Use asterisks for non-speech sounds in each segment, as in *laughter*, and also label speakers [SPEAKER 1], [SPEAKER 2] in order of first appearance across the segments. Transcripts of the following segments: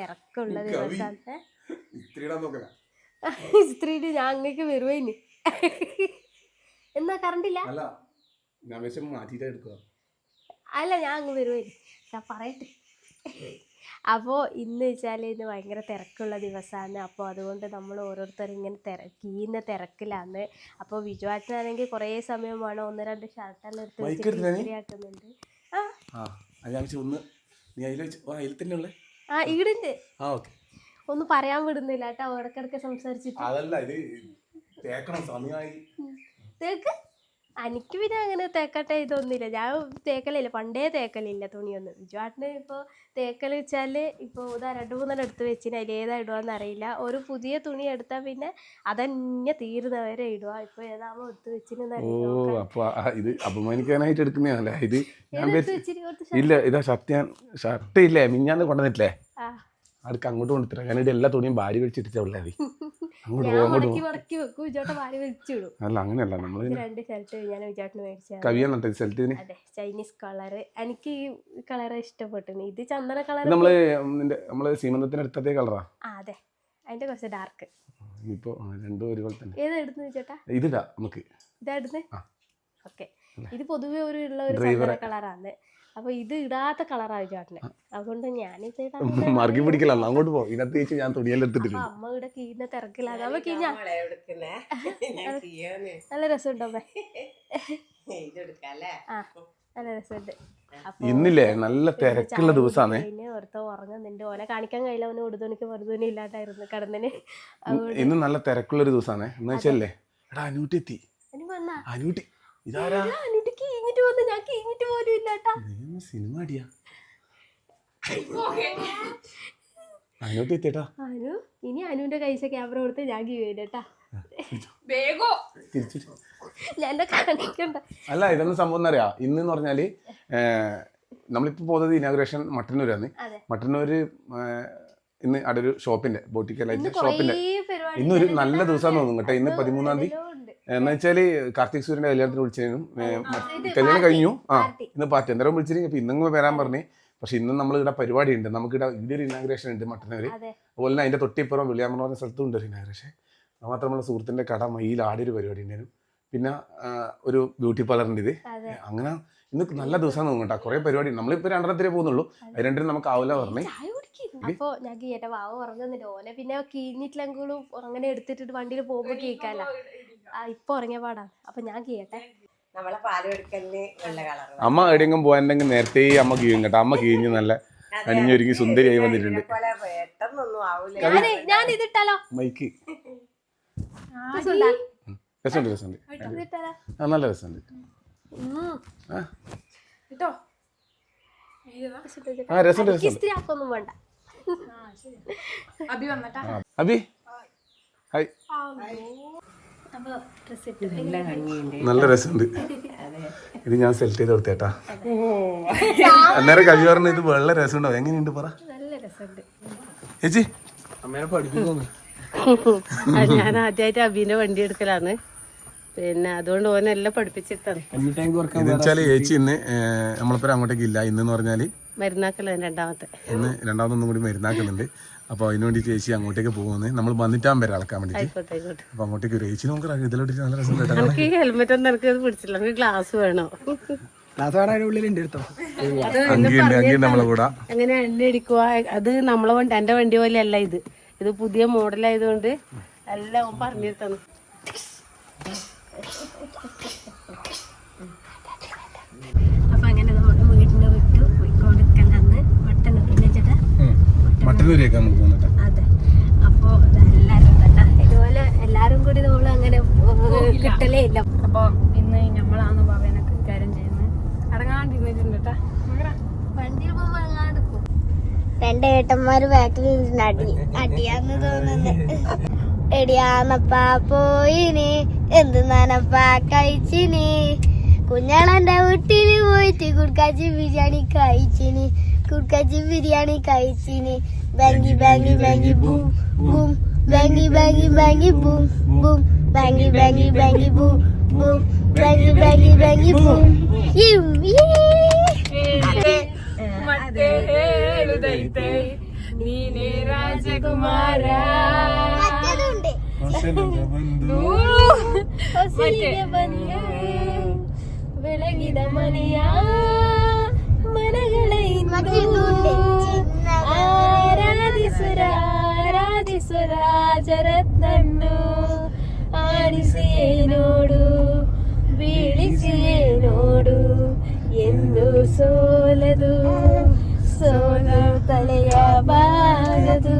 [SPEAKER 1] തിരക്കുള്ള
[SPEAKER 2] ദിവസത്തെ. നോക്കല
[SPEAKER 1] ഞാൻ അങ്ങക്ക് വരുവേന് എന്നാ കറണ്ടില്ല
[SPEAKER 2] അല്ല ഞാൻ
[SPEAKER 1] അങ്ങ് വരുവേന് ഞാൻ പറയട്ടെ. അപ്പോൾ ഇന്ന് വെച്ചാൽ ഇന്ന് ഭയങ്കര തിരക്കുള്ള ദിവസമാണ് അപ്പോൾ അതുകൊണ്ട് നമ്മൾ ഓരോരുത്തർ ഇങ്ങനെ തിര കീന്ന തിരക്കിലാണ് അപ്പോൾ വിജുവാട്ടിനാണെങ്കിൽ കുറേ സമയം വേണം ഒന്ന് രണ്ട് ഷർട്ടെല്ലാം എടുത്ത്? ഇസ്തിരിയാക്കുന്നുണ്ട് ആ.
[SPEAKER 2] ഞാൻ ഒന്ന് നീ അതിൽ വെച്ച് ആ അതിൽ തന്നെ ഉള്ളേ.
[SPEAKER 1] ആ ഈടുണ്ട്.
[SPEAKER 2] ആ ഓക്കെ.
[SPEAKER 1] ഒന്നും പറയാൻ വിടുന്നില്ല കേട്ടോ ഇടക്കിടക്ക് സംസാരിച്ചിട്ട്.
[SPEAKER 2] അതല്ല ഇത് തേക്കണം സമയമായി.
[SPEAKER 1] തേക്ക് എനിക്ക് പിന്നെ അങ്ങനെ തേക്കട്ടെ ഇതൊന്നുമില്ല. ഞാൻ തേക്കലില്ല. പണ്ടേ തേക്കലില്ല തുണിയൊന്നും. വിജുവാട്ടിന് ഇപ്പോൾ തേക്കൽ വെച്ചാൽ ഇപ്പോൾ ഇതാ രണ്ട് മൂന്നെണ്ണം എടുത്ത് വെച്ചിന്. അതിൽ ഏതാ ഇടുകയെന്ന് അറിയില്ല. ഒരു പുതിയ തുണി എടുത്താൽ പിന്നെ അതന്നെ തീരുന്നവരെ ഇടുക ഇപ്പോൾ ഏതാകുമ്പോൾ എടുത്ത് വെച്ചിനെന്ന്
[SPEAKER 2] അപ്പൊ ഇത് അപമാനിക്കാനായിട്ട് എടുക്കുന്നതല്ലേ? ഇത് ഇല്ല ഇതാ സത്യം. ഷർട്ട് ഇല്ലേ? മിഞ്ഞാന്ന് കൊണ്ടുവന്നിട്ടില്ലേ? അടുക്ക് അങ്ങോട്ട് കൊണ്ടുത്തരാം. കാരണം ഇവിടെ എല്ലാ തുണിയും ഭാര്യ വലിച്ചിട്ടിച്ചാ ഉള്ളത് അങ്ങോട്ട്
[SPEAKER 1] ഞാൻ
[SPEAKER 2] പോകും അങ്ങോട്ട് പോകും അല്ല അങ്ങനെയല്ല. നമ്മൾ
[SPEAKER 1] രണ്ട് ഷർട്ട് ഞാൻ വിജോട്ടിന് മേടിച്ചതാണ്
[SPEAKER 2] കവിയാന്നിട്ട് സ്ഥലത്തിന്
[SPEAKER 1] അതെ ചൈനീസ് കളറ് എനിക്ക് ഈ കളർ ഇഷ്ടപ്പെട്ടു ഇത് ചന്ദന കളർ
[SPEAKER 2] നമ്മൾ നമ്മൾ സീമന്തത്തിന് എടുത്തതേ കളറാ
[SPEAKER 1] അതെ. അതിന്റെ കുറച്ച് ഡാർക്ക്
[SPEAKER 2] ഇപ്പൊ രണ്ടും ഒരുപോലെ തന്നെ.
[SPEAKER 1] ഏതാ എടുത്തു ചേട്ടാ?
[SPEAKER 2] ഇതിടാ നമുക്ക്.
[SPEAKER 1] ഇതാ എടുത്ത്. ഓക്കെ. ഇത് പൊതുവെ ഒരു ഉള്ള ഒരു കളറാണ് അപ്പൊ ഇത് ഇടാത്ത കളറായി ചേട്ടന്. അതുകൊണ്ട് ഞാനിത് ഇടാൻ
[SPEAKER 2] മറുകി പിടിക്കലാണ് അങ്ങോട്ട് പോകും ഇതിനകത്ത് ചേച്ചി ഞാൻ തുണിയെല്ലാം
[SPEAKER 1] അപ്പൊ
[SPEAKER 2] എടുത്തിട്ടുണ്ട്
[SPEAKER 1] അമ്മ ഇവിടെ കീഴുന്ന തിരക്കിലാണ് അപ്പൊ കീഞ്ഞ
[SPEAKER 3] ഞാൻ
[SPEAKER 1] നല്ല രസമുണ്ടോ ആ നല്ല രസമുണ്ട്.
[SPEAKER 2] ഇന്നില്ലേ? നല്ല തിരക്കുള്ള ദിവസമാണ്
[SPEAKER 1] പിന്നെ ഒരുത്ത ഉറങ്ങുന്നുണ്ട് ഓനെ കാണിക്കാൻ കഴിയില്ല. അവന് ഉടുതുണിക്ക് വെറുതുണി ഇല്ലാണ്ടായിരുന്നു കടന്നിന്.
[SPEAKER 2] ഇന്ന് നല്ല തിരക്കുള്ള ഒരു ദിവസമാണ് എന്ന് വെച്ചല്ലേ? എടാ അനൂട്ടി എത്തി.
[SPEAKER 1] വന്നാ?
[SPEAKER 2] അനൂട്ടി ഇതാരാ?
[SPEAKER 1] ഞാൻ കീഞ്ഞിട്ട് പോലും ഇല്ലാട്ടാ
[SPEAKER 2] സിനിമ അടിയാ. അനൂട്ടി എത്തിയേട്ടാ.
[SPEAKER 1] അനു ഇനി അനുവിന്റെ കൈസ ക്യാമറ കൊടുത്ത് ഞാൻ ഗീവ് ചെയ്തേട്ടാ
[SPEAKER 2] തിരിച്ചു.
[SPEAKER 1] ഞാൻ കാണിക്കണ്ട.
[SPEAKER 2] അല്ല ഇതൊന്നും സംഭവം അറിയാ ഇന്ന് എന്ന് പറഞ്ഞാൽ നമ്മളിപ്പോ പോകുന്നത് ഇനാഗ്രേഷൻ മട്ടന്നൂരാണ് മട്ടന്നൂര് ഇന്ന് അവിടെ ഒരു ഷോപ്പിന്റെ
[SPEAKER 1] ബോട്ടിക്കൽ
[SPEAKER 2] ബോട്ടിക്കലായിട്ട് ഷോപ്പിന്റെ ഇന്നൊരു നല്ല ദിവസം തോന്നുന്നു കേട്ടോ. ഇന്ന് പതിമൂന്നാം തീയതി. എന്ന് വെച്ചാൽ കാർത്തിക് സൂര്യന്റെ കല്യാണത്തിന് വിളിച്ചതിനും കല്യാണം കഴിഞ്ഞു. ആ. ഇന്ന് പാർട്ടി. എന്തായാലും വിളിച്ചിരുന്നു ഇപ്പൊ ഇന്നും വരാൻ പറഞ്ഞു. പക്ഷെ ഇന്നും നമ്മൾ ഇവിടെ പരിപാടി ഉണ്ട് നമുക്ക് ഇവിടെ ഇവിടെ ഒരു ഇനാഗ്രേഷൻ ഉണ്ട് മട്ടന്നൂര്.
[SPEAKER 1] അതെ.
[SPEAKER 2] അതുപോലെ തന്നെ അതിന്റെ തൊട്ടിപ്പുറം വിളിയാമർ പറഞ്ഞ സ്ഥലത്തും ഉണ്ട് ഒരു ഇനാഗ്രേഷൻ അത് മാത്രമല്ല സുഹൃത്തിന്റെ കട മയിൽ ആടിയൊരു പരിപാടി ഉണ്ടായിരുന്നു. പിന്നെ ഒരു ബ്യൂട്ടി പാർലറിന്റെ ഇത്. അങ്ങനെ ഇന്ന് നല്ല ദിവസം തോന്നും കേട്ടോ. കുറെ പരിപാടി. നമ്മളിപ്പോ രണ്ടെണ്ണത്തിലേ പോകുന്നുള്ളൂ. അത്. രണ്ടിനും നമുക്ക് ആവില്ല പറഞ്ഞു.
[SPEAKER 1] അപ്പോ ഞാൻ ഗീയട്ടെ വാവ് ഉറങ്ങുന്നുണ്ട് ഓനെ പിന്നെ കീഞ്ഞിട്ടില്ലെങ്കിലും അങ്ങനെ എടുത്തിട്ട് വണ്ടിയിൽ പോകുമ്പോ കേൾക്കാല്ല ആ ഇപ്പൊ ഉറങ്ങിയ പാടാണ്. അപ്പൊ ഞാൻ കേട്ടെ.
[SPEAKER 3] നമ്മളെ പാൽ എടുക്കലിന് വെള്ള കളർ
[SPEAKER 2] അമ്മ എവിടെയെങ്കിലും പോകാനുണ്ടെങ്കിൽ നേരത്തെ അമ്മ കീഴും കേട്ടോ. അമ്മ കീഞ്ഞ് നല്ല അണിഞ്ഞൊരുങ്ങി സുന്ദരിയായി വന്നിട്ടുണ്ട്.
[SPEAKER 3] പോലെ പെട്ടെന്നൊന്നും ആവൂല.
[SPEAKER 1] ഞാൻ ഞാൻ ഇതിട്ടാലോ
[SPEAKER 2] മൈക്ക്.
[SPEAKER 1] രസമുണ്ടാ?
[SPEAKER 2] രസമുണ്ട് രസമുണ്ട്.
[SPEAKER 1] ഇതിട്ടാലോ
[SPEAKER 2] ആ നല്ല രസമുണ്ട്.
[SPEAKER 1] ഉം.
[SPEAKER 2] ആ.
[SPEAKER 1] രസമുണ്ട് ചേട്ടാ.
[SPEAKER 2] ആ രസമുണ്ട്
[SPEAKER 1] എനിക്ക്
[SPEAKER 2] രസമുണ്ട്.
[SPEAKER 1] ഇസ്തിരി ആക്കൊന്നും വേണ്ട.
[SPEAKER 2] ആ. അബി ഹായ്.
[SPEAKER 3] നല്ല
[SPEAKER 2] രസമുണ്ട്. ഇത് ഞാൻ സെലക്ട് ചെയ്ത് കൊടുത്തേട്ടാ. അന്നേരം കവി പറഞ്ഞ ഇത് വെള്ള രസമുണ്ടോ എങ്ങനെയുണ്ട് പറ. ചേച്ചി? അമ്മേനെ പഠിപ്പിക്കുന്നു
[SPEAKER 4] ഞാൻ ആദ്യമായിട്ട് അബീന്റെ വണ്ടി എടുക്കലാണ് പിന്നെ അതുകൊണ്ട് ഓനെല്ലാം പഠിപ്പിച്ചിട്ടാണ്.
[SPEAKER 2] ചേച്ചി ഇന്ന് നമ്മളിപ്പോ അങ്ങോട്ടേക്ക് ഇല്ല. ഇന്ന് എന്ന് പറഞ്ഞാൽ
[SPEAKER 4] മരുന്നാക്കലാണ് രണ്ടാമത്തെ.
[SPEAKER 2] ഇന്ന് രണ്ടാമതൊന്നും കൂടി മരുന്നാക്കുന്നുണ്ട്. അപ്പൊ അതിന് വേണ്ടി ചേച്ചി അങ്ങോട്ടേക്ക് പോകുന്നത് നമ്മൾ വന്നിട്ടാൻ വരെ അളക്കാൻ
[SPEAKER 4] വേണ്ടി
[SPEAKER 2] അപ്പൊ അങ്ങോട്ടേക്ക് ഒരു ചേച്ചി നമുക്ക് ഇതിലോട്ട് നല്ല രസം കേട്ടോ.
[SPEAKER 4] ഹെൽമെറ്റ് ഒന്നും എനിക്ക് പിടിച്ചില്ല. എനിക്ക് ഗ്ലാസ് വേണോ. അങ്ങനെ എണ്ണ അടിക്കുക അത് നമ്മളെ വണ്ടി എന്റെ വണ്ടി പോലെ അല്ല ഇത്. ഇത് പുതിയ മോഡലായതുകൊണ്ട് എല്ലാം ഓൻ പറഞ്ഞു തന്നു
[SPEAKER 1] അപ്പൊ അങ്ങനെ നമ്മുടെ വീടിന്റെ വിട്ടു പോയിക്കൊണ്ടിരിക്കലെന്ന് മട്ടന്നൂരിലെ ചേട്ടാ
[SPEAKER 2] മട്ടന്നൂരേക്ക് നമുക്ക് പോകുന്നത്
[SPEAKER 1] അതെ. അപ്പോ എല്ലാരും കേട്ടാ ഇതുപോലെ എല്ലാരും കൂടി നമ്മൾ അങ്ങനെ കിട്ടലേ ഇല്ല.
[SPEAKER 5] അപ്പൊ ഇന്ന് നമ്മളാണ് ഭവനൊക്കെ കാര്യം ചെയ്യുന്നത് അടങ്ങാണ്ടിരുന്നിട്ടുണ്ട് കേട്ടാ.
[SPEAKER 1] വണ്ടിയിൽ പോകുമ്പോ അങ്ങാടുക്കും
[SPEAKER 6] രണ്ട് ഏട്ടന്മാര് ബാക്കിൽ ഇരുന്ന് അടി അടിയാന്ന് തോന്നുന്നു. എടിയാന്നപ്പാ പോയിന്. എന്ത് നനപ്പാ കഴിച്ചിന്. കുഞ്ഞാളെന്റെ വീട്ടിൽ പോയിട്ട് കുടുക്കാച്ചി ബിരിയാണി കഴിച്ചിന്. കുടുക്കാച്ചി ബിരിയാണി കഴിച്ചിന്. ബാങ്കി ബാങ്കി ബാങ്കി ബൂം ബൂം ബാങ്കി ബാങ്കി ബാങ്കി ബൂം ബൂം ബാങ്കി ബാങ്കി ബാങ്കി ബൂം ബൂം ബാങ്കി ബാങ്കി ബാങ്കി ബൂം യും യേ
[SPEAKER 5] നീലേ രാജകുമാര.
[SPEAKER 6] മറ്റേതുണ്ട്.
[SPEAKER 1] വിളകിട മണിയാ. മനകളെ
[SPEAKER 6] മറ്റേതുണ്ട് ചിന്ന
[SPEAKER 1] ആരാധിസുര ആരാധിസുരാജരത്നന്നു ಆಡಿಸಿಯೇನೋಡು ಬೀಳಿಸಿಯೇನೋಡು ಎಂದು ಸೋಲದು ಸೋಲು ತಲೆಯಬಾರದು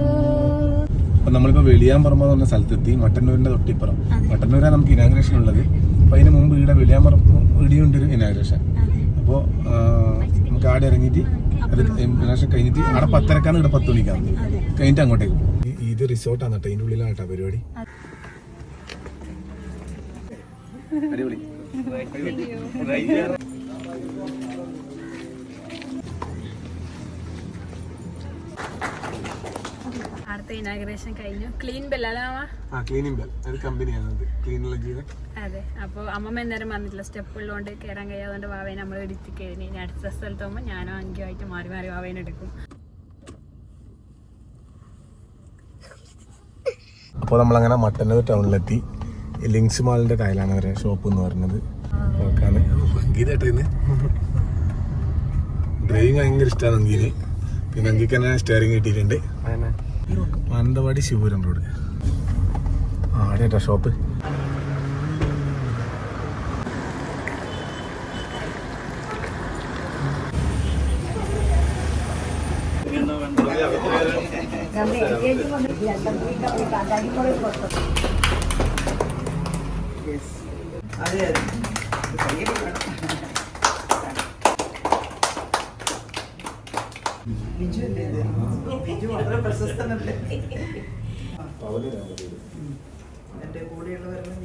[SPEAKER 2] അപ്പൊ നമ്മളിപ്പോ വെളിയാമ്പറമ്പ് എന്ന് പറഞ്ഞ സ്ഥലത്തെത്തി മട്ടന്നൂരിന്റെ തൊട്ടിപ്പുറം മട്ടന്നൂരാണ് നമുക്ക് ഇനാഗ്രേഷൻ ഉള്ളത് അപ്പൊ അതിന് മുമ്പ് ഇവിടെ വെളിയാമ്പറമ്പ് ഇടിയുണ്ട് ഒരു ഇനാഗ്രേഷൻ അപ്പോ ആ, ആടെ ഇറങ്ങിയിട്ട് പ്രാവശ്യം കഴിഞ്ഞിട്ട് അവിടെ പത്തരക്കാണ് ഇവിടെ പത്ത് മണിക്കാണ് കഴിഞ്ഞിട്ട് അങ്ങോട്ടേക്ക് പോകും. ഈ- ഇത് റിസോർട്ടാണ് കേട്ടോ ഇതിന്റെ ഉള്ളിലാണ് കേട്ടോ പരിപാടി. അടിപൊളി.
[SPEAKER 5] അടുത്ത ഇനാഗ്രേഷൻ കഴിഞ്ഞു. ക്ലീൻ ബെല്ലാലാമ
[SPEAKER 2] ആ ക്ലീനിങ് ബെൽ ഒരു കമ്പനിയാണ് അത്
[SPEAKER 5] അതെ. അപ്പോൾ അമ്മമ്മ എന്തായാലും വന്നിട്ടില്ല. സ്റ്റെപ്പ് ഉള്ളതുകൊണ്ട് കയറാൻ കഴിയാതുകൊണ്ട് വാവേനെ നമ്മൾ എടുത്ത് കഴിഞ്ഞു ഇനി അടുത്ത സ്ഥലത്ത് പോകുമ്പോൾ ഞാനും അങ്കിയുമായിട്ട് മാറി മാറി വാവേനെ എടുക്കും.
[SPEAKER 2] അപ്പോൾ നമ്മളങ്ങനെ മട്ടന്നൂർ ടൗണിലെത്തി. ലിങ്സ് മാളിന്റെ കയ്യിലാണ് അവരെ ഷോപ്പ് എന്ന് പറയുന്നത്. നോക്കാണ് അങ്കീതായിട്ട് ഇന്ന് ഡ്രൈവിങ് ഭയങ്കര ഇഷ്ടമാണ് അങ്കീന്. പിന്നെ അങ്കിക്ക് തന്നെ സ്റ്റിയറിംഗ് കിട്ടിയിട്ടുണ്ട്. മാനന്തവാടി ശിവപുരം റോഡ് ആടെയാ ഷോപ്പ്
[SPEAKER 7] ബിജു വളരെ പ്രശസ്തനല്ലേ? കൂടെയുള്ളവരെല്ലാം.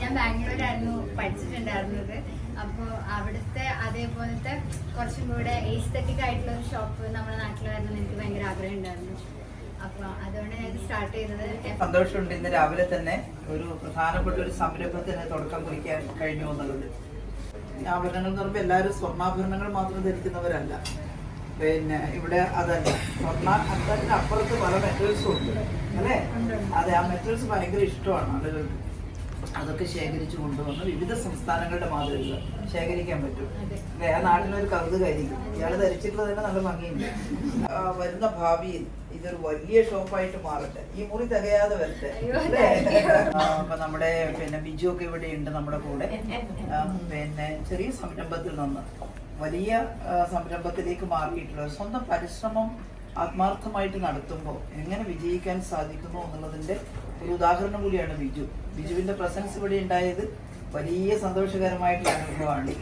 [SPEAKER 8] ഞാൻ ബാംഗ്ലൂരായിരുന്നു പഠിച്ചിട്ടുണ്ടായിരുന്നത് അപ്പോൾ അവിടുത്തെ അതേപോലത്തെ കുറച്ചും കൂടെ എസ്തറ്റിക് ആയിട്ടുള്ള ഒരു ഷോപ്പ് നമ്മുടെ നാട്ടിൽ വരണം എനിക്ക് ഭയങ്കര ആഗ്രഹം ഉണ്ടായിരുന്നു.
[SPEAKER 7] സന്തോഷമുണ്ട് ഇന്ന് രാവിലെ തന്നെ ഒരു പ്രധാനപ്പെട്ട ഒരു സംരംഭത്തിന് തുടക്കം കുറിക്കാൻ കഴിഞ്ഞു എന്നുള്ളത്. ആഭരണങ്ങൾ എന്ന് പറയുമ്പോൾ എല്ലാവരും സ്വർണാഭരണങ്ങൾ മാത്രം ധരിക്കുന്നവരല്ല. പിന്നെ ഇവിടെ അതല്ല സ്വർണ അത്തരത്തിന് അപ്പുറത്ത് പല മെറ്റൽസും ഉണ്ട്. അല്ലേ? അതെ ആ മെറ്റൽസ് ഭയങ്കര ഇഷ്ടമാണ് ആളുകൾക്ക്. അതൊക്കെ ശേഖരിച്ചു കൊണ്ടുവന്ന് വിവിധ സംസ്ഥാനങ്ങളുടെ മാതൃകകൾ ശേഖരിക്കാൻ പറ്റും. ആ നാട്ടിനൊരു കൗതുകമായിരിക്കും ഇയാൾ ധരിച്ചിട്ടുള്ളത് തന്നെ നല്ല ഭംഗിയുണ്ട്. വരുന്ന ഭാവിയിൽ ഇതൊരു വലിയ ഷോപ്പായിട്ട് മാറട്ടെ. ഈ മുറി തികയാതെ വരട്ടെ. അപ്പൊ നമ്മുടെ പിന്നെ ബിജു ഒക്കെ ഇവിടെ ഉണ്ട് നമ്മുടെ കൂടെ. പിന്നെ ചെറിയ സംരംഭത്തിൽ നിന്ന് വലിയ സംരംഭത്തിലേക്ക് മാറിയിട്ടുള്ള സ്വന്തം പരിശ്രമം ആത്മാർത്ഥമായിട്ട് നടത്തുമ്പോൾ എങ്ങനെ വിജയിക്കാൻ സാധിക്കുന്നു എന്നുള്ളതിന്റെ ഒരു ഉദാഹരണം കൂടിയാണ് ബിജു. ബിജുവിന്റെ പ്രസൻസ് ഇവിടെ ഉണ്ടായത് വലിയ സന്തോഷകരമായിട്ടുള്ള അനുഭവമാണ്.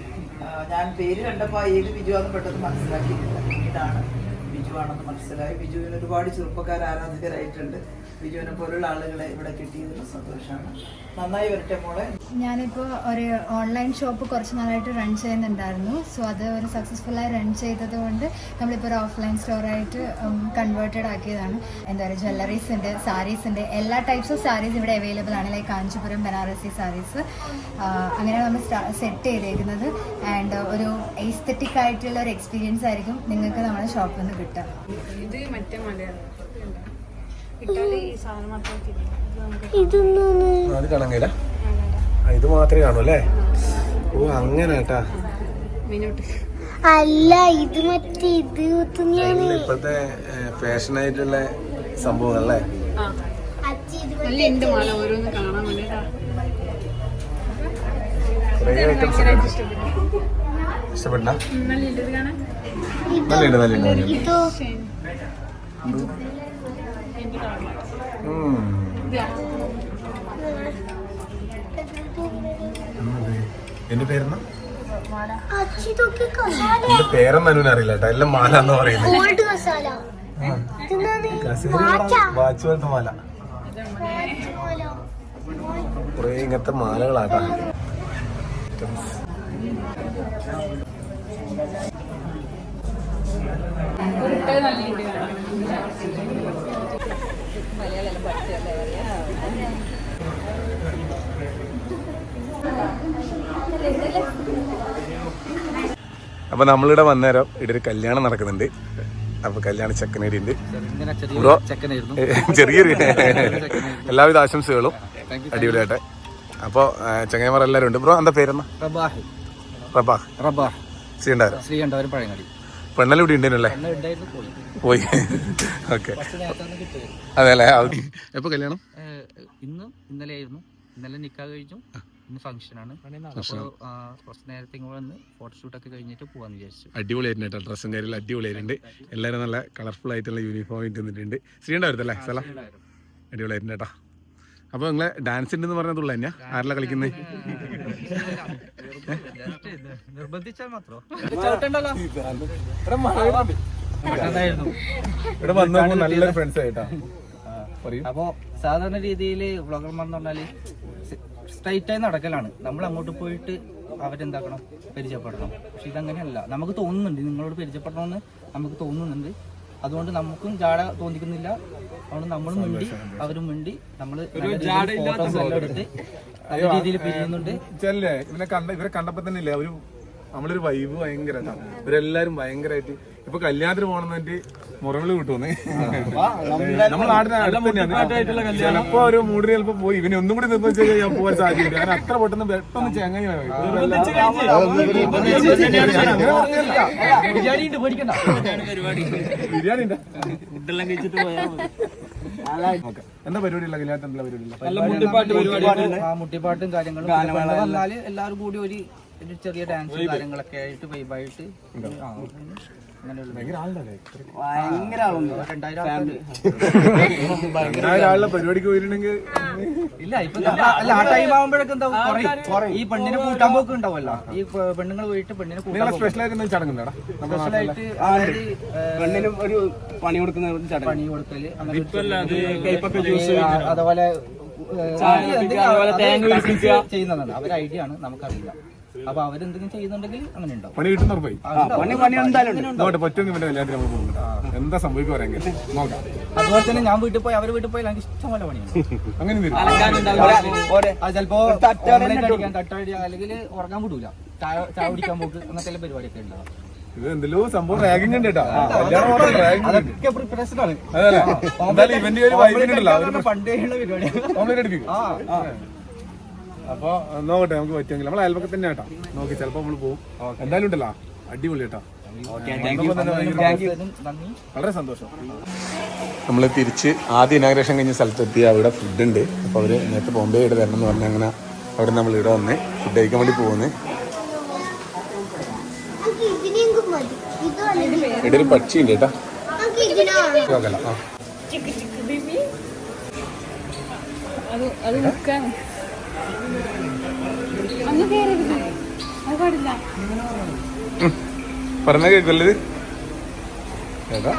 [SPEAKER 7] ഞാൻ പേര് കണ്ടപ്പോൾ ഏത് ബിജു ആണെന്ന് പെട്ടെന്ന് മനസ്സിലാക്കിയിട്ടില്ല. പിന്നീടാണ് ബിജു ആണെന്ന് മനസ്സിലായി. ബിജുവിന് ഒരുപാട് ചെറുപ്പക്കാർ ആരാധകരായിട്ടുണ്ട് ബിജുവിനെ പോലുള്ള ആളുകളെ ഇവിടെ കിട്ടിയതിൽ സന്തോഷമാണ്. നന്നായി വരട്ടെ മോളെ.
[SPEAKER 8] ഞാനിപ്പോൾ ഒരു ഓൺലൈൻ ഷോപ്പ് കുറച്ച് നാളായിട്ട് റൺ ചെയ്യുന്നുണ്ടായിരുന്നു. സോ അത് ഒരു സക്സസ്ഫുള്ളായി റൺ ചെയ്തത് കൊണ്ട് നമ്മളിപ്പോൾ ഒരു ഓഫ്ലൈൻ സ്റ്റോറായിട്ട് കൺവേർട്ടഡ് ആക്കിയതാണ്. എന്താ പറയുക ജ്വല്ലറീസ് ഉണ്ട് സാരീസ് ഉണ്ട്. എല്ലാ ടൈപ്സ് ഓഫ് സാരീസ് ഇവിടെ അവൈലബിൾ ആണ്. ലൈക്ക് കാഞ്ചിപുരം ബനാറസി സാരീസ് അങ്ങനെ നമ്മൾ സെറ്റ് ചെയ്തേക്കുന്നത്. ആൻഡ് ഒരു എസ്തറ്റിക് ആയിട്ടുള്ള ഒരു എക്സ്പീരിയൻസ് ആയിരിക്കും നിങ്ങൾക്ക് നമ്മുടെ ഷോപ്പിൽ നിന്ന് കിട്ടുക.
[SPEAKER 5] ഇത് മറ്റേ മലയാളം ഇട്ടാൽ ഈ സാധനം മാത്രം തിരിയും. ഇത് നമുക്ക്
[SPEAKER 6] ഇതൊന്നും
[SPEAKER 2] അത് കാണാൻ കഴിയില്ല? ആ, ഇത് മാത്രമേ കാണൂ അല്ലേ? ഓ അങ്ങനെ കേട്ടാ.
[SPEAKER 6] അല്ല ഇത് മറ്റേ ഇത്
[SPEAKER 2] ഇപ്പോഴത്തെ ഫാഷൻ ആയിട്ടുള്ള സംഭവങ്ങൾ അല്ലേ
[SPEAKER 5] ആ
[SPEAKER 2] നല്ലുണ്ട് നല്ലുണ്ട് നല്ല എന്റെ പേരെന്നാ? എന്റെ പേരെന്ന് അനുവിന് അറിയില്ല കേട്ടോ. എല്ലാം മാല എന്ന് പറയുന്നത് വാച്ച്. പോലത്തെ മാല. കുറേ ഇങ്ങനത്തെ മാലകളാട്ടാ
[SPEAKER 5] നല്ല മലയാളം പഠിച്ചല്ലേ
[SPEAKER 2] അപ്പൊ നമ്മളിവിടെ വന്നേരം ഇവിടെ ഒരു കല്യാണം നടക്കുന്നുണ്ട്. അപ്പൊ കല്യാണ ചെക്കനേടി ഉണ്ട് ബ്രോ ചെറിയൊരു *laughs* എല്ലാവിധ ആശംസകളും. അടിപൊളിയായിട്ട്. അപ്പൊ ചങ്ങന്മാർ എല്ലാവരും ഉണ്ട്. ബ്രോ എന്താ പേരെന്നാ
[SPEAKER 9] റബാഹ്.
[SPEAKER 2] റബാഹ്.
[SPEAKER 9] റബാഹ്.
[SPEAKER 2] ശ്രീണ്ടാരോ
[SPEAKER 9] ശ്രീകണ്ഠവരും പഴങ്ങാടി
[SPEAKER 2] പെണ്ണെല്ലാം ഇവിടെ ഉണ്ടല്ലേ
[SPEAKER 9] പോയി.
[SPEAKER 2] പോയി. ഓക്കെ.
[SPEAKER 9] നേരത്തെ
[SPEAKER 2] അതെ അല്ലേ എപ്പോ കല്യാണം?
[SPEAKER 9] ഇന്ന് ഇന്നലെ ആയിരുന്നു. ഇന്നലെ നിക്കാ കഴിച്ചു ഇന്ന് ഫംഗ്ഷനാണ്. അപ്പോൾ കുറച്ച് നേരത്തെ വന്ന് ഫോട്ടോഷൂട്ടൊക്കെ കഴിഞ്ഞിട്ട് വിചാരിച്ചു.
[SPEAKER 2] കേട്ടോ. ഡ്രസ്സും കാര്യങ്ങളും അടിപൊളിയായിട്ടുണ്ട്. എല്ലാവരും നല്ല കളർഫുൾ ആയിട്ടുള്ള യൂണിഫോം ഇട്ട് നിന്നിട്ടുണ്ട്. ശ്രീണ്ടായിരുന്നല്ലേ സ്ഥലം അടിപൊളിയായിട്ടുണ്ട് കേട്ടോ. അപ്പൊ നിങ്ങളെ ഡാൻസ് ഉണ്ടെന്ന് പറഞ്ഞതുള്ള തന്നെയാ ആരെല്ലാം കളിക്കുന്നത്
[SPEAKER 9] നിർബന്ധിച്ചാൽ മാത്രം?
[SPEAKER 2] ഇവിടെ വന്നു നല്ലൊരു ഫ്രണ്ട്സ് ആയിട്ടാ.
[SPEAKER 9] അപ്പോ സാധാരണ രീതിയിൽ വ്ളോഗർമാർ എന്ന് പറഞ്ഞാൽ സ്ട്രൈറ്റ് ആയി നടക്കലാണ്. നമ്മൾ അങ്ങോട്ട് പോയിട്ട് അവരെന്താക്കണം? പരിചയപ്പെടണം. പക്ഷെ ഇതങ്ങനെയല്ല. നമുക്ക് തോന്നുന്നുണ്ട്. നിങ്ങളോട് പരിചയപ്പെടണമെന്ന് നമുക്ക് തോന്നുന്നുണ്ട്. അതുകൊണ്ട് നമുക്കും ജാട തോന്നിക്കുന്നില്ല. അതുകൊണ്ട് നമ്മളും മിണ്ടി അവരും മിണ്ടി നമ്മൾ ഫോട്ടോസ് എല്ലാം എടുത്ത് നല്ല രീതിയിൽ പിരിയുന്നുണ്ട്.
[SPEAKER 2] ഇവനെ കണ്ട ഇവരെ കണ്ടപ്പോ തന്നെ ഇല്ലേ ഒരു നമ്മളൊരു വൈബ് ഭയങ്കര ഇവരെല്ലാരും ഭയങ്കരമായിട്ട് ഇപ്പൊ കല്യാണത്തിന് പോകണമെന്നിട്ട് മുറവിൾ കിട്ടുമെന്ന് നമ്മൾ ചിലപ്പോ ഒരു മൂടിന് ചിലപ്പോ പോയി. ഇവനെ ഒന്നും കൂടി നിർബന്ധിച്ച് കഴിഞ്ഞാൽ പോകാൻ സാധ്യതയില്ല. കാരണം അത്ര പെട്ടെന്ന് പെട്ടെന്ന് ചെങ്ങായി ബിരിയാണി ഉണ്ടോ? ഓക്കേ. എന്താ പരിപാടി കല്യാണത്തിന് എന്താ പരിപാടി
[SPEAKER 9] മുട്ടിപ്പാട്ടും കാര്യങ്ങളും എല്ലാവരും കൂടി ഒരു ഒരു ചെറിയ ഡാൻസ് കാര്യങ്ങളൊക്കെ ആയിട്ട് വൈബായിട്ട് രണ്ടായിരം
[SPEAKER 2] പരിപാടിക്ക് പോയിട്ടുണ്ടെങ്കിൽ
[SPEAKER 9] ഇല്ല ഇപ്പൊ നമ്മ- അല്ല ആ ടൈം ആവുമ്പോഴൊക്കെ എന്താ. ഈ പെണ്ണിനെ കൂട്ടാൻ പോക്ക് ഉണ്ടാവല്ലോ ഈ പെണ്ണുങ്ങൾ പോയിട്ട് പെണ്ണിനെ കൂട്ടാൻ സ്പെഷ്യലായിട്ട് സ്പെഷ്യലായിട്ട് പെണ്ണിന് ഒരു പണി കൊടുക്കുന്ന പണി കൊടുക്കൽ അതുപോലെ ചെയ്യുന്നതാണ്. അവരെ ഐഡിയ ആണ് നമുക്കറിയില്ല. അപ്പൊ അവരെന്തെങ്കിലും ചെയ്യുന്നുണ്ടെങ്കിൽ അങ്ങനെ ഉണ്ടാവും.
[SPEAKER 2] പണി കിട്ടുന്ന ഉറപ്പായി.
[SPEAKER 9] പണി പണി എന്തായാലും
[SPEAKER 2] പറ്റുമെങ്കിൽ ഇവന്റെ കല്യാണത്തിന് നമ്മൾ പോകുന്നുണ്ട് എന്താ സംഭവിക്കുക നോക്കാം.
[SPEAKER 9] അതുപോലെ തന്നെ ഞാൻ വീട്ടിൽ പോയി അവരെ വീട്ടിൽ പോയി എനിക്ക് ഇഷ്ടംപോലെ പണിയാണ് *laughs*
[SPEAKER 2] അങ്ങനെ
[SPEAKER 9] ചിലപ്പോ തട്ടടിക്കാൻ അല്ലെങ്കിൽ ഉറങ്ങാൻ വിടൂല. ചായ ചായ കുടിക്കാൻ പോക്ക് അങ്ങനത്തെ പരിപാടിയൊക്കെ ഉണ്ടാവും
[SPEAKER 2] ഇത് എന്തെല്ലോ സംഭവം റാഗിംഗ് ഉണ്ട് കേട്ടോ. ഇവന്റെ ഒരു വൈബിന് ഉണ്ടല്ലോ. അവർ
[SPEAKER 9] പണ്ടേ ഉള്ള പരിപാടി
[SPEAKER 2] ഓംലേറ്റ് അടിപ്പിക്കും. അപ്പൊ നോക്കട്ടെ നമുക്ക് പറ്റുമെങ്കിൽ നമ്മൾ അയൽപ്പൊക്കെ തന്നെ കേട്ടോ നോക്കി ചിലപ്പോ നമ്മൾ പോകും എന്തായാലും ഉണ്ടല്ലോ. അടിപൊളി കേട്ടോ. വളരെ സന്തോഷം. നമ്മൾ തിരിച്ച് ആദ്യ ഇനാഗ്രേഷൻ കഴിഞ്ഞ സ്ഥലത്തെത്തി അവിടെ ഫുഡ് ഉണ്ട്. അപ്പോൾ അവർ നേരത്തെ ബോംബെ ഇവിടെ തരണം എന്ന് പറഞ്ഞാൽ അങ്ങനെ അവിടെ നമ്മൾ ഇവിടെ വന്ന് ഫുഡ് കഴിക്കാൻ വേണ്ടി പോകുന്നത്
[SPEAKER 6] ഇത്.
[SPEAKER 2] ഇവിടെ ഒരു പക്ഷി ഉണ്ട് കേട്ടോ
[SPEAKER 6] നമുക്ക് ഇതിനാണ്
[SPEAKER 2] നോക്കല്ല ആ
[SPEAKER 5] അത് അത് അത് പാടില്ല.
[SPEAKER 2] പറഞ്ഞ കേക്കല്ലേ ഏതാ?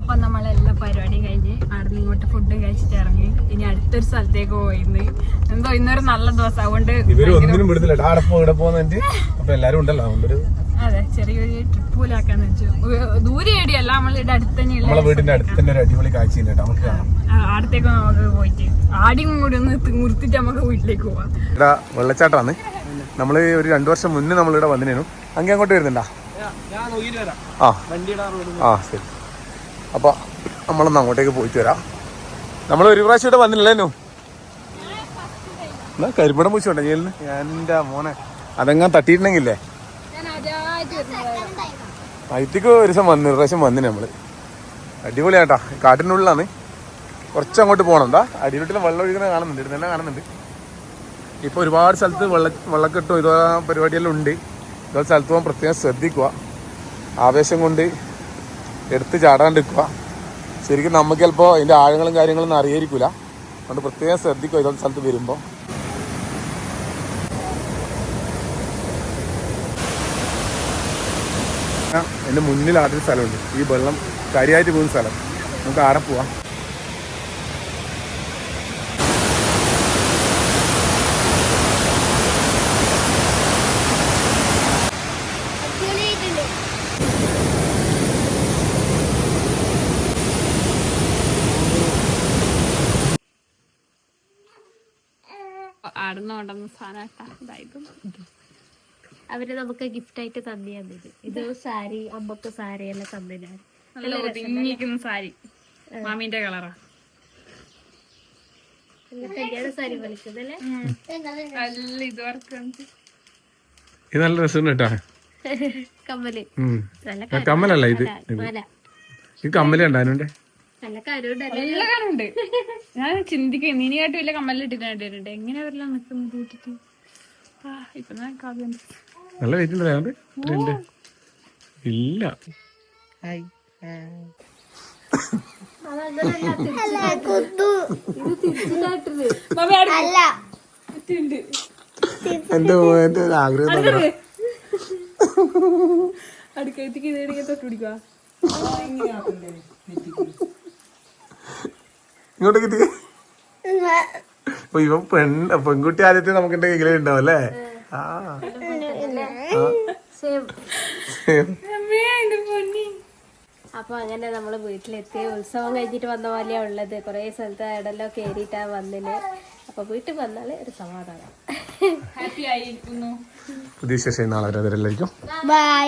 [SPEAKER 5] അപ്പൊ നമ്മളെല്ലാ പരിപാടിയും കഴിഞ്ഞ് അവിടെ നിന്ന് ഇങ്ങോട്ട് ഫുഡ് കഴിച്ചിട്ട് ഇറങ്ങി. ഇനി അടുത്തൊരു സ്ഥലത്തേക്ക് പോയിന്ന്. എന്തോ ഇന്നൊരു നല്ല ദിവസം. അതുകൊണ്ട്
[SPEAKER 2] ഇവർ ഒന്നിനും വിടുന്നില്ല. അപ്പൊ എല്ലാരും ഉണ്ടല്ലോ.
[SPEAKER 5] അതെ ചെറിയൊരു ട്രിപ്പ് പോലാക്കാന്ന് വെച്ചു. ഉ- ദൂരെ ഏടിയല്ല നമ്മളിവിടെ അടുത്ത്
[SPEAKER 2] നമ്മളെ വീടിന്റെ അടുത്ത് തന്നെ ഒരു അടിപൊളി കാഴ്ചയില്ല നമുക്ക് കാണാം.
[SPEAKER 5] ആടത്തേക്ക് നമുക്ക് പോയിട്ട് ആടിയും കൂടി ഒന്ന് മുറുത്തിട്ട് നമുക്ക് വീട്ടിലേക്ക് പോവാം.
[SPEAKER 2] ഇവിടെ വെള്ളച്ചാട്ടമാണ്. നമ്മൾ ഒരു രണ്ടു വർഷം മുന്നേ നമ്മളിവിടെ വന്നിരുന്നു. അങ്ങേ അങ്ങോട്ട് വരുന്നുണ്ടാ? ആ. ആ ശരി. അപ്പോൾ നമ്മളൊന്ന് അങ്ങോട്ടേക്ക് പോയിട്ട് വരാം. നമ്മൾ ഒരു പ്രാവശ്യം ഇവിടെ വന്നില്ലേനു എന്നാ കരിമ്പടം പൂച്ചോട്ടെ ജയിലിന് എന്റെ മോനെ. അതെങ്ങാൻ തട്ടിയിട്ടുണ്ടെങ്കിലേ? വൈത്തിക്ക് ഒരു ദിവസം വന്നു പ്രാവശ്യം വന്നു നമ്മൾ. അടിപൊളിയാട്ടാ. കാട്ടിനുള്ളിലാണ്. കുറച്ച് അങ്ങോട്ട് പോകണം എന്താ അടിയിലോട്ടിലും വെള്ളം ഒഴുകുന്ന കാണുന്നുണ്ട്. തന്നെ കാണുന്നുണ്ട്. ഇപ്പോൾ ഒരുപാട് സ്ഥലത്ത് വെള്ള വെള്ളക്കെട്ടും ഇതോ പരിപാടിയെല്ലാം ഉണ്ട്. ഇതോ സ്ഥലത്ത് പോകാൻ പ്രത്യേകം ശ്രദ്ധിക്കുക. ആവേശം കൊണ്ട് എടുത്ത് ചാടാണ്ടിരിക്കുക ശരിക്കും നമുക്ക് ചിലപ്പോൾ അതിന്റെ ആഴങ്ങളും കാര്യങ്ങളൊന്നും അറിയായിരിക്കില്ല അതുകൊണ്ട് പ്രത്യേകം ശ്രദ്ധിക്കുക ഇതോ സ്ഥലത്ത് വരുമ്പോൾ എന്റെ മുന്നിൽ ആദ്യം സ്ഥലമുണ്ട്. ഈ വെള്ളം കരിയായിട്ട് പോകുന്ന സ്ഥലം. നമുക്ക് ആടെ പോവാം.
[SPEAKER 5] ആടുന്നോണ്ടെന്ന് കൊണ്ടുവന്ന സാധനം ഇതായിരുന്നു
[SPEAKER 1] അവർ നമുക്ക് ഗിഫ്റ്റ് ആയിട്ട് തന്നെയാ ഇത്. ഇത് സാരി അമ്മയ്ക്ക് സാരി എല്ലാം തന്നിനാണ്
[SPEAKER 5] നല്ല ഒതുങ്ങിയിരിക്കുന്ന സാരി. മാമീന്റെ കളറാ.
[SPEAKER 1] സാരി വലിക്കുന്നല്ലേ
[SPEAKER 5] നല്ല ഇത് വർക്ക്
[SPEAKER 2] ഇത് നല്ല രസമുണ്ട് കേട്ടാ. കമ്മൽ. കമ്മലല്ല ഇത്. ഇത്. കമ്മല ഉണ്ടാനുണ്ട്
[SPEAKER 1] നല്ല
[SPEAKER 5] കാലുണ്ട് ഞാൻ ചിന്തിക്കും ഇനിയായിട്ട് വലിയ കമ്മലിട്ടിട്ടുണ്ട് എങ്ങനെ വരില്ല നിൽക്കുന്നത് കൂട്ടിട്ട്? ആ ഇപ്പൊ ഞാൻ കാവ്യം
[SPEAKER 2] നല്ല വെയിറ്റ് അതുകൊണ്ട്? ഇല്ല. എന്റെ മോന്റെ ഒരു ആഗ്രഹം
[SPEAKER 5] തൊട്ട് പിടിക്കുക
[SPEAKER 2] ഇങ്ങോട്ടേക്ക്. അപ്പൊ ഇവൻ പെൺ പെൺകുട്ടി ആദ്യത്തെ നമുക്ക് എന്റെ കയ്യിലേ ഉണ്ടാവും അല്ലേ ആ.
[SPEAKER 1] അപ്പൊ അങ്ങനെ നമ്മൾ വീട്ടിലെത്തി ഉത്സവം കഴിഞ്ഞിട്ട് വന്ന പോലെയാ ഉള്ളത്. കുറെ സ്ഥലത്ത് ഇടല്ലോ കേറിയിട്ടാ വന്നിന്. അപ്പൊ വീട്ടിൽ വന്നാൽ ഒരു സമാധാനം.
[SPEAKER 5] ഹാപ്പി ആയിരിക്കുന്നു.
[SPEAKER 2] പുതിയ ശേഷം നാളെ വരെ. എല്ലാവർക്കും
[SPEAKER 6] ബൈ